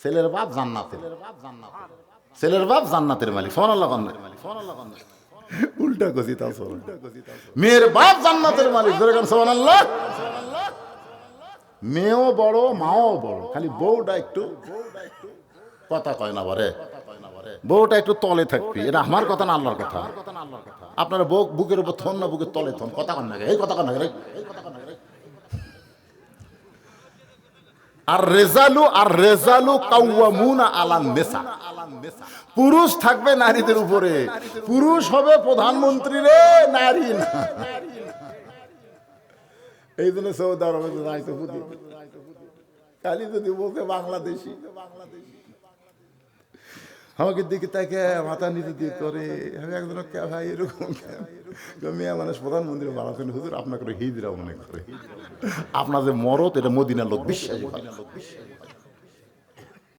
ছেলের বাপ জান্নাতের ছেলের বাপ জান্নাতের মালিক। সোমান আল্লাহ উল্টা কছি তা মেয়ের বাপ জান্নাতের মালিক। ধরে কেন সোমান আল্লাহ মেয়েও বড়, মাও বড়। খালি বউটা একটু কথা কয় না বরে। বউটা একটু তলে থাকবি। এটা আমার কথা না আল্লাহর কথা? আপনার বউ বুকের উপর থন না বুকের তলে থন? কথা কন না এই কথা কন না রে। আর রেজালু আর রেজালু কাউয়ামুনা আলান নেসা। পুরুষ থাকবে নারীদের উপরে। পুরুষ হবে প্রধানমন্ত্রী রে, নারী না। এই জন্য সৌদি আরবে খালি যদি বলতে বাংলাদেশি। আমাকে দিকে তাকে মাথা নিতে দিয়ে করে, আমি একজন কে ভাই, এরকম কেন?" তো মেয়ে মানুষ, প্রধানমন্ত্রী বানাচ্ছেন হুজুর আপনাকে হিজরা মনে করে। আপনার যে মরত এটা মদিনা লোক বিশ্বাস